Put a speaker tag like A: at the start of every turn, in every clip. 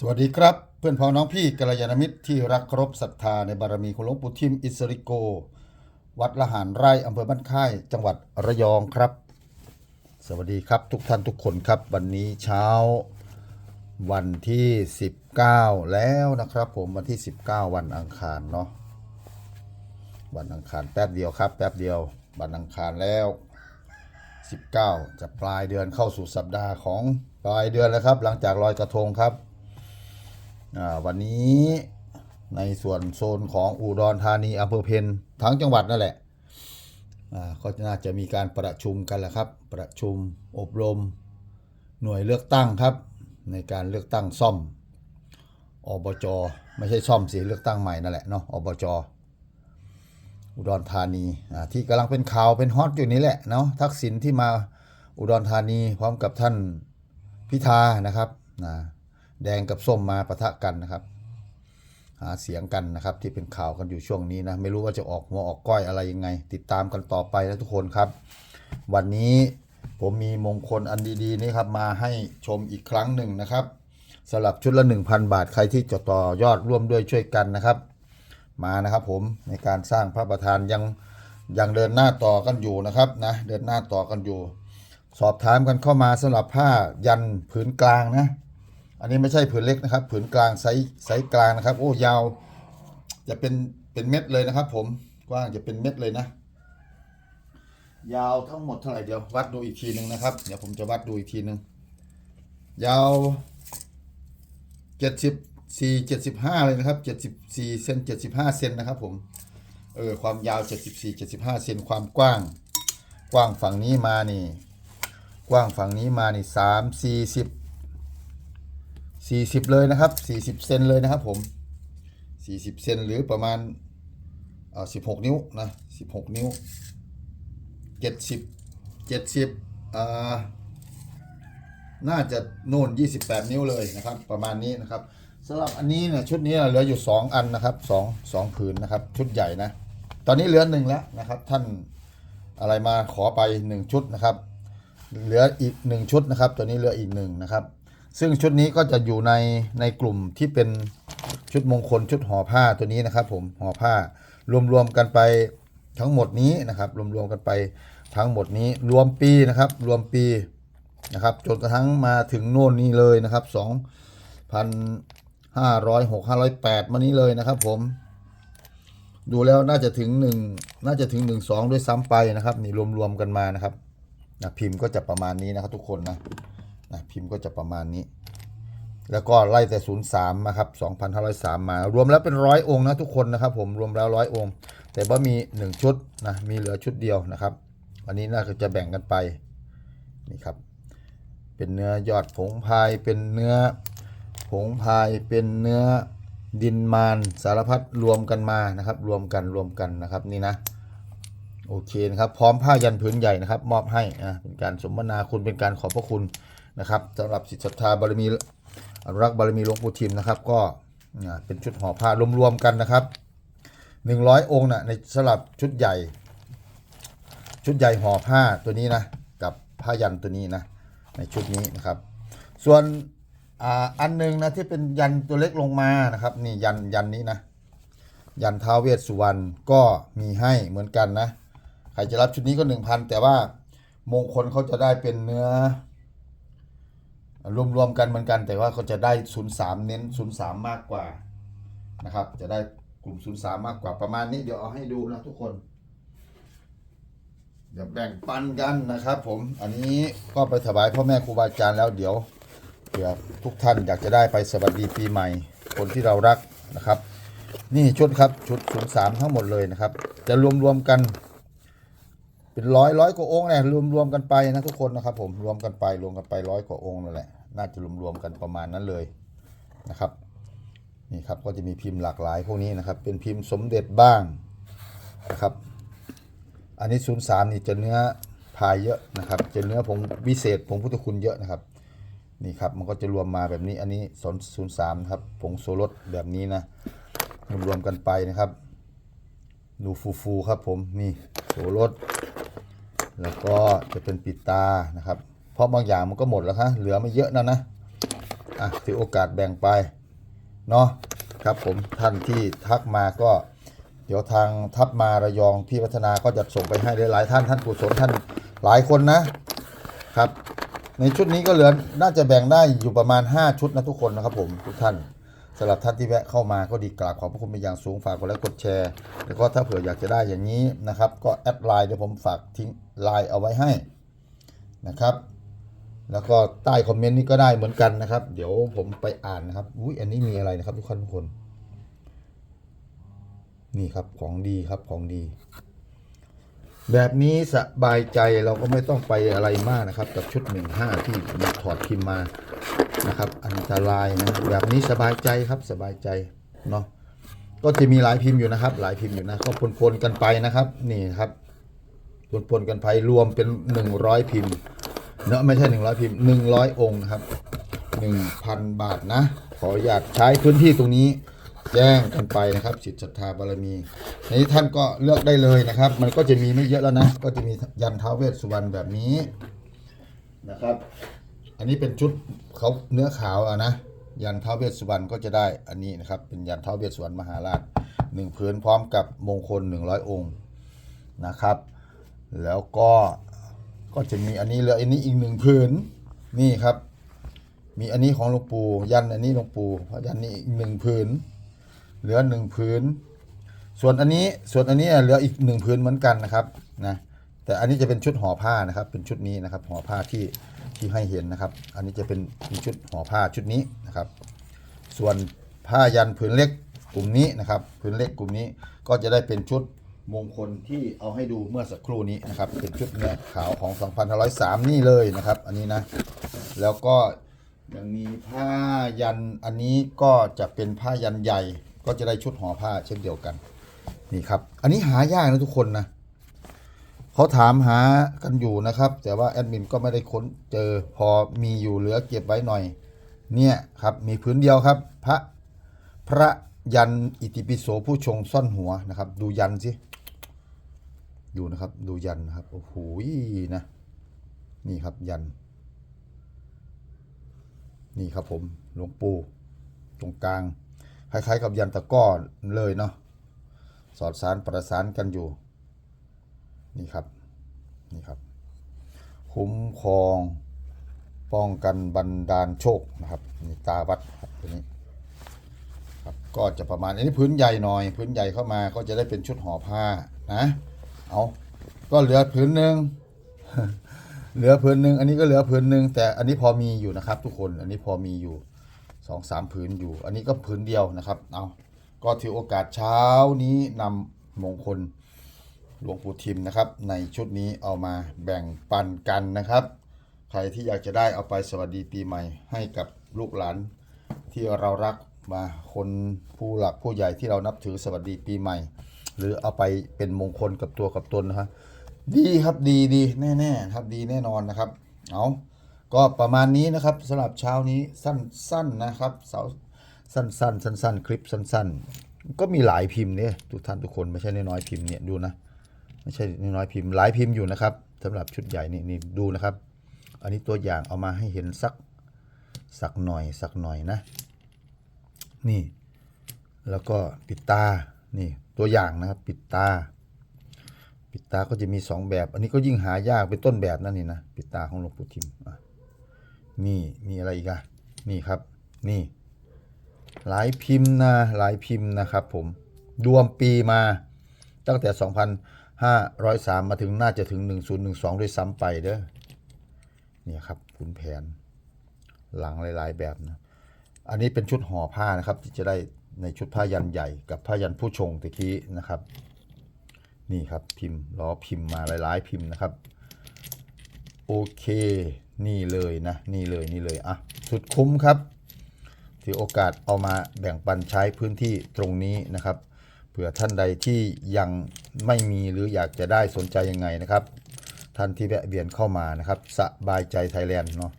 A: สวัสดีครับ เพื่อนพ้องน้องพี่กัลยาณมิตรที่รักเคารพศรัทธาในบารมีของหลวงปู่ทิมอิสริโก วัดละหารไร่อำเภอบ้านค่าย จังหวัดระยองครับ สวัสดีครับทุกท่านทุกคนครับ วันนี้เช้า วันที่ 19 แล้วนะครับผมวันที่ 19 วันอังคารเนาะวันอังคารแป๊บเดียวครับแป๊บเดียววันอังคารแล้ว 19 จะปลายเดือนเข้าสู่สัปดาห์ของปลายเดือนแล้วครับ หลังจากลอยกระทงครับ วันนี้ในส่วนโซนของอุดรธานีอำเภอเพนทั้งจังหวัดนั่นแหละก็น่าจะมีการประชุมกันแหละครับ ประชุมอบรม หน่วยเลือกตั้งครับ ในการเลือกตั้งซ่อมอบจไม่ใช่ซ่อมสิเลือกตั้งใหม่นั่นแหละเนาะอบจอุดรธานีที่กำลังเป็นข่าวเป็นฮอตอยู่นี้แหละเนาะทักษิณที่มาอุดรธานีพร้อมกับท่านพิธานะครับนะ แดงกับส้มมาปะทะกันนะครับ หาเสียงกันนะครับ ที่เป็นข่าวกันอยู่ช่วงนี้นะ ไม่รู้ว่าจะออกหัวออกก้อยอะไรยังไง ติดตามกันต่อไปนะทุกคนครับ วันนี้ผมมีมงคลอันดีๆนี้ครับมาให้ชมอีกครั้งหนึ่งนะครับสำหรับชุดละ 1,000 บาทใครที่จะต่อยอดร่วมด้วยช่วยกันนะครับ มานะครับผมในการสร้างพระประธานยังยังเดินหน้าต่อกันอยู่นะครับนะเดินหน้าต่อกันอยู่ สอบถามกันเข้ามาสำหรับผ้ายันผืนกลางนะ อันนี้ไม่ใช่ผืนเล็กนะครับ ผืนกลางไซส์ไซส์กลางนะครับ โอ้ยาว จะเป็นเป็นเม็ดเลยนะครับ ผมกว้างจะเป็นเม็ดเลยนะ ยาวทั้งหมดเท่าไหร่เดี๋ยววัดดูอีกทีหนึ่งนะครับ เดี๋ยวผมจะวัดดูอีกทีหนึ่งยาวเจ็ดสิบสี่เจ็ดสิบห้าเลยนะครับเจ็ดสิบสี่เซนเจ็ดสิบห้าเซนนะครับผมเออความยาวเจ็ดสิบสี่เจ็ดสิบห้าเซนความกว้าง กว้างฝั่งนี้มานี่ กว้างฝั่งนี้มานี่สามสี่สิบ 40 เลยนะครับ 40 เซนเลยนะครับผม 40 เซนหรือประมาณเอ่อ16 นิ้วนะ16 นิ้ว 70 70อ่าน่าจะโน่น 28 นิ้วเลยนะครับ ประมาณนี้นะครับสำหรับอันนี้เนี่ยชุดนี้เหลืออยู่ 2 อันนะครับ2 2ผืนนะครับ ชุดใหญ่นะ ตอนนี้เหลือหนึ่งแล้วนะครับ ท่านอะไรมาขอไป 1 ชุดนะครับ เหลืออีก 1 ชุดนะครับ ตัวนี้เหลืออีกหนึ่งนะครับ ซึ่งชุดนี้ก็จะอยู่ในในกลุ่มที่เป็นชุดมงคลชุดห่อผ้าตัวนี้นะครับ ผมห่อผ้ารวมๆกันไปทั้งหมดนี้นะครับรวมๆกันไปทั้งหมดนี้รวมปีนะครับ รวมปีนะครับจนกระทั่งมาถึงโน่นนี้เลยนะครับสองพันห้าร้อยหกห้าร้อยแปดมานี้เลยนะครับ ผม ดูแล้วน่าจะถึงหนึ่งน่าจะถึงหนึ่งสองด้วยซ้ำไปนะครับ นี่รวมๆกันมานะครับนะพิมพ์ก็จะประมาณนี้นะครับทุกคนนะ นะพิมพ์ก็จะประมาณนี้ แล้วก็ไล่แต่ 03มาครับ2,503 มารวมแล้วเป็นร้อยองค์นะทุกคนนะครับ ผมรวมแล้วร้อยองค์ แต่ว่ามี 1 ชุดนะมีเหลือชุดเดียวนะครับวันนี้น่าจะแบ่งกันไปนี่ครับ เป็นเนื้อยอดผงพายเป็นเนื้อผงพายเป็นเนื้อดินมานสารพัดรวมกันมานะครับ รวมกันรวมกันนะครับนี่นะโอเคนะครับ พร้อมผ้ายันผืนใหญ่นะครับ มอบให้นะเป็นการสมนาคุณเป็นการขอบพระคุณ นะครับสำหรับสิทธิศรัทธาบารมีอนุรักษ์บารมีหลวงปู่ทิมนะครับ ก็เป็นชุดห่อผ้ารวมๆกันนะครับ 100 องค์นะในสำหรับชุดใหญ่ ชุดใหญ่ห่อผ้าตัวนี้นะกับผ้ายันตัวนี้นะในชุดนี้นะครับ ส่วนอ,อันหนึงนะที่เป็นยันตัวเล็กลงมานะครับนี่ยันยันนี้นะยันท้าเวสสุวรรณก็มีให้เหมือนกันนะใครจะรับชุดนี้ก็หนึ่งพันแต่ว่ามงคลเขาจะได้เป็นเนื้อ รวมๆกันเหมือนกัน แต่ว่าเขาจะได้ศูนย์สามเน้นศูนย์สามมากกว่านะครับ จะได้กลุ่มศูนย์สามมากกว่าประมาณนี้ เดี๋ยวเอาให้ดูนะทุกคน เดี๋ยวแบ่งปันกันนะครับผม อันนี้ก็ไปถวายพ่อแม่ครูบาอาจารย์แล้วเดี๋ยวเผื่อทุกท่านอยากจะได้ไปสวัสดีปีใหม่ คนที่เรารักนะครับ นี่ชุดครับชุดศูนย์สามทั้งหมดเลยนะครับ จะรวมๆกันเป็นร้อยร้อยกว่าองค์เนี่ยรวมรวมๆกันไปนะทุกคนนะครับผมรวมกันไปรวมกันไปร้อยกว่าองค์นั่นแหละ น่าจะรวมรวมๆกันประมาณนั้นเลยนะครับนี่ครับก็จะมีพิมพ์หลากหลายพวกนี้นะครับ เป็นพิมพ์สมเด็จบ้างนะครับ อันนี้ศูนย์สามนี่จะเนื้อพายเยอะนะครับจะเนื้อผงวิเศษผงพุทธคุณเยอะนะครับนี่ครับมันก็จะรวมมาแบบนี้อันนี้สนศูนย์สามครับผงโซรสแบบนี้นะรวมรวมกันไปนะครับดูฟูฟูครับผมนี่โสรสแล้วก็จะเป็นปิดตานะครับ เพราะบางอย่างมันก็หมดแล้วครับเหลือไม่เยอะนะนะอะถือโอกาสแบ่งไปเนาะครับผมท่านที่ทักมาก็ เดี๋ยวทางทัพมาระยองพี่พัฒนาก็จะส่งไปให้หลายๆท่านท่านกุศลท่านหลายคนนะครับ ในชุดนี้ก็เหลือน่าจะแบ่งได้อยู่ประมาณ 5 ชุดนะทุกคนนะครับผมทุกท่านสำหรับท่านที่แวะเข้ามาก็ดีกราบขอบพระคุณเป็นอย่างสูงฝากกดไลค์กดแชร์ แล้วก็ถ้าเผื่ออยากจะได้อย่างนี้นะครับ ก็แอดไลน์เดี๋ยวผมฝากทิ้งไลน์เอาไว้ให้นะครับ แล้วก็ใต้คอมเมนต์นี้ก็ได้เหมือนกันนะครับ เดี๋ยวผมไปอ่านนะครับอุ้ยอันนี้มีอะไรนะครับทุกคนทุกคน นี่ครับของดีครับของดี แบบนี้สบายใจเราก็ไม่ต้องไปอะไรมากนะครับ กับชุดหนึ่งห้าที่มันถอดพิมพ์มานะครับ อันตรายนะแบบนี้สบายใจครับสบายใจเนาะก็จะมีหลายพิมพ์อยู่นะครับ หลายพิมพ์อยู่นะก็ปนๆกันไปนะครับ นี่ครับปนๆกันไปรวมเป็นหนึ่งร้อยพิมพ์ เนาะไม่ใช่หนึ่งร้อยพิมพ์หนึ่งร้อยองค์นะครับหนึ่งพันบาทนะ ขออนุญาตใช้พื้นที่ตรงนี้แจ้งกันไปนะครับสิทธิศรัทธาบารมีนี้ท่านก็เลือกได้เลยนะครับ มันก็จะมีไม่เยอะแล้วนะ ก็จะมียันท้าวเวสสุวรรณแบบนี้นะครับ อันนี้เป็นชุดเขาเนื้อขาวอะนะยันท้าวเวสสุวรรณก็จะได้อันนี้นะครับ เป็นยันท้าวเวสสุวรรณมหาราชหนึ่งผืนพร้อมกับมงคล100องค์นะครับ แล้วก็ ก็จะมีอันนี้เหลืออันนี้อีกหนึ่งผืนนี่ครับ มีอันนี้ของหลวงปู่ยันอันนี้หลวงปู่ยันนี้อีกหนึ่งผืนเหลือหนึ่งพื้นส่วนอันนี้ส่วนอันนี้เหลืออีกหนึ่งพื้นเหมือนกันนะครับนะแต่อันนี้จะเป็นชุดห่อผ้านะครับ เป็นชุดนี้นะครับห่อผ้าที่ที่ให้เห็นนะครับ อันนี้จะเป็นเป็นชุดห่อผ้าชุดนี้นะครับ ส่วนผ้ายันผืนเล็กกลุ่มนี้นะครับผืนเล็กกลุ่มนี้ก็จะได้เป็นชุด มงคลที่เอาให้ดูเมื่อสักครู่นี้นะครับ เป็นชุดเนื้อขาวของ 2503 นี่เลยนะครับ อันนี้นะ แล้วก็ยังมีผ้ายันอันนี้ก็จะเป็นผ้ายันใหญ่ก็จะได้ชุดห่อผ้าเช่นเดียวกัน นี่ครับ อันนี้หายากนะทุกคนนะเขาถามหากันอยู่นะครับ แต่ว่าแอดมินก็ไม่ได้ค้นเจอพอมีอยู่เหลือเก็บไว้หน่อย เนี่ยครับมีพื้นเดียวครับ พระพระยันอิติปิโสผู้ชงซ่อนหัวนะครับ ดูยันสิ ดูนะครับ ดูยันนะครับ โอ้โหนะ นี่ครับยัน นี่ครับผมหลวงปู่ตรงกลาง คล้ายๆกับยันตะก้อเลยเนาะ สอดสารประสานกันอยู่ นี่ครับ นี่ครับ คุ้มครอง ป้องกันบันดาลโชคนะครับ นี่ตาวัดครับตัวนี้ครับก็จะประมาณอันนี้พื้นใหญ่หน่อย พื้นใหญ่เข้ามาก็จะได้เป็นชุดห่อผ้านะ เอาก็เหลือพื้นหนึ่งเหลือผืนหนึ่งอันนี้ก็เหลือผืนหนึ่งแต่อันนี้พอมีอยู่นะครับ ทุกคนอันนี้พอมีอยู่สองสามผืนอยู่ อันนี้ก็ผืนเดียวนะครับเอาก็ถือโอกาสเช้านี้นำมงคลหลวงปู่ทิมนะครับ ในชุดนี้เอามาแบ่งปันกันนะครับ ใครที่อยากจะได้เอาไปสวัสดีปีใหม่ให้กับลูกหลานที่เรารักมาคนผู้หลักผู้ใหญ่ที่เรานับถือสวัสดีปีใหม่ หรือเอาไปเป็นมงคลกับตัวกับตนนะครับดีครับดีดีแน่ๆครับดีแน่นอนนะครับเอาก็ประมาณนี้นะครับสำหรับเช้านี้สั้นๆนะครับเสาสั้นๆ สั้น ๆ คลิปสั้น ๆ ก็มีหลายพิมพ์เนี่ยทุกท่านทุกคนไม่ใช่น้อยๆพิมพ์เนี่ยดูนะไม่ใช่น้อยๆพิมพ์หลายพิมพ์อยู่นะครับสำหรับชุดใหญ่นี่นี่ดูนะครับ อันนี้ตัวอย่างเอามาให้เห็นสักสักหน่อยสักหน่อยนะ นี่ แล้วก็ปิดตานี่ ตัวอย่างนะครับปิดตา ปิดตาก็จะมีสองแบบ อันนี้ก็ยิ่งหายากเป็นต้นแบบนั่นนี่นะปิดตาของหลวงปู่ทิมอ่นี่มีอะไรอีกอะนี่ครับ นี่ หลายพิมพ์นะหลายพิมพ์นะครับ ผมรวมปีมาตั้งแต่ 2,503 มาถึงน่าจะถึง 1012 ด้วยซ้ำไปเด้อเนี่ยครับคุณแผนหลังหลาย ๆ แบบนะ อันนี้เป็นชุดห่อผ้านะครับ ที่จะได้ ในชุดผ้ายันใหญ่กับผ้ายันผู้ชงตะกี้นะครับ นี่ครับพิมพ์ล้อพิมพ์มาหลาย ๆ พิมพ์นะครับ โอเค นี่เลยนะ นี่เลยนี่เลยอะสุดคุ้มครับถือโอกาสเอามาแบ่งปันใช้พื้นที่ตรงนี้นะครับเผื่อท่านใดที่ยังไม่มีหรืออยากจะได้สนใจยังไงนะครับ ท่านที่แวะเวียนเข้ามานะครับสบายใจไทยแลนด์เนาะ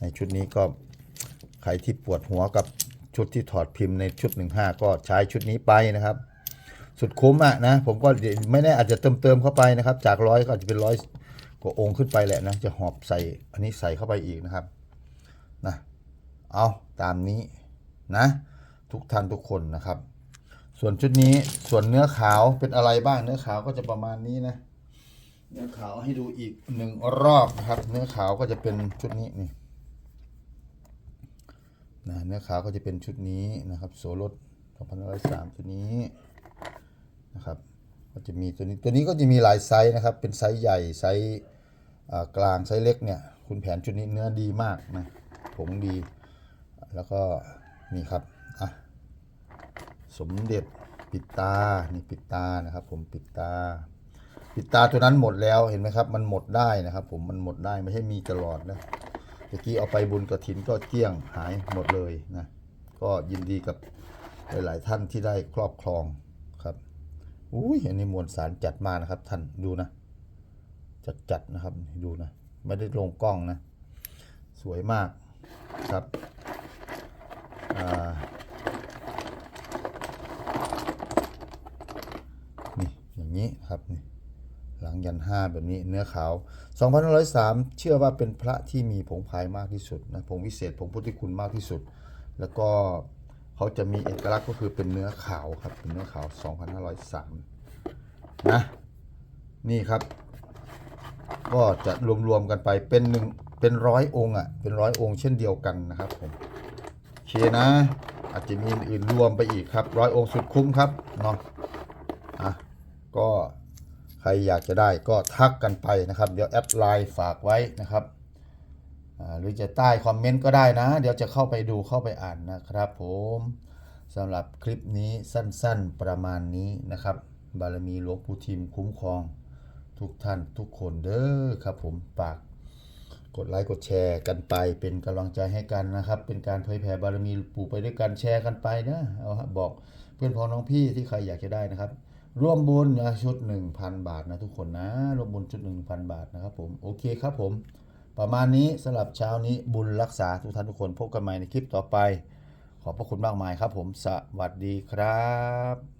A: ในชุดนี้ก็ใครที่ปวดหัวกับ ชุดที่ถอดพิมพ์ในชุด 15 ก็ใช้ชุดนี้ไปนะครับ สุดคุ้มอะนะ ผมก็ไม่แน่อาจจะเติมเติมเข้าไปนะครับ จากร้อยก็อาจจะเป็นร้อยกว่าองค์ขึ้นไปแหละนะ จะหอบใส่อันนี้ใส่เข้าไปอีกนะครับนะเอาตามนี้นะ ทุกท่านทุกคนนะครับ ส่วนชุดนี้ส่วนเนื้อขาวเป็นอะไรบ้างเนื้อขาวก็จะประมาณนี้นะเนื้อขาวให้ดูอีกหนึ่งรอบนะครับ เนื้อขาวก็จะเป็นชุดนี้นี่ นะเนื้อขาวก็จะเป็นชุดนี้นะครับโซลด2503ตัวนี้นะครับ ก็จะมีตัวนี้ตัวนี้ก็จะมีหลายไซส์นะครับ เป็นไซส์ใหญ่ไซส์กลางไซส์เล็กเนี่ยคุณแผนชุดนี้เนื้อดีมากนะผงดี แล้วก็นี่ครับอะสมเด็จปิดตา นี่ปิดตานะครับ ผมปิดตา ปิดตาตัวนั้นหมดแล้วเห็นไหมครับ มันหมดได้นะครับ ผมมันหมดได้ไม่ใช่มีตลอดนะ เมื่อกี้เอาไปบุญกระถินก็เกลี้ยงหายหมดเลยนะ ก็ยินดีกับหลาย ๆ ท่านที่ได้ครอบครองครับอุ้ยอันนี้มวลสารจัดมานะครับ ท่านดูนะ จัดจัดๆนะครับดูนะ ไม่ได้ลงกล้องนะ สวยมากครับนี่อย่างนี้ครับนี่ หลังยันห้าแบบนี้เนื้อขาว 2503 เชื่อว่าเป็นพระที่มีผงพายมากที่สุดนะผงวิเศษผงพุทธิคุณมากที่สุด แล้วก็เขาจะมีเอกลักษณ์ก็คือเป็นเนื้อขาวครับเป็นเนื้อขาว 2503 นะนี่ครับ ก็จะรวมๆกันไปเป็นหนึ่งเป็นร้อยองค์อะเป็นร้อยองค์เช่นเดียวกันนะครับผมโอเคนะอาจจะมีอื่นรวมไปอีกครับร้อยองค์สุดคุ้มครับเนาะอะก็ ใครอยากจะได้ก็ทักกันไปนะครับ เดี๋ยวแอดไลน์ฝากไว้นะครับหรือจะใต้คอมเมนต์ก็ได้นะ เดี๋ยวจะเข้าไปดูเข้าไปอ่านนะครับ ผมสำหรับคลิปนี้สั้นๆประมาณนี้นะครับ บารมีหลวงปู่ทิมคุ้มครอง ทุกท่านทุกคนเด้อครับผมฝากกดไลค์กดแชร์กันไปเป็นกำลังใจให้กันนะครับ เป็นการเผยแผ่บารมีปู่ไปด้วยกันแชร์กันไปนะเอาฮะบอกเพื่อนพ้องน้องพี่ที่ใครอยากจะได้นะครับ ร่วมบุญนะชุด 1,000 บาทนะทุกคนนะร่วมบุญชุด 1,000 บาทนะครับผมโอเคครับผม ประมาณนี้สำหรับเช้านี้บุญรักษาทุกท่านทุกคนพบกันใหม่ในคลิปต่อไป ขอบพระคุณมากมายครับผมสวัสดีครับ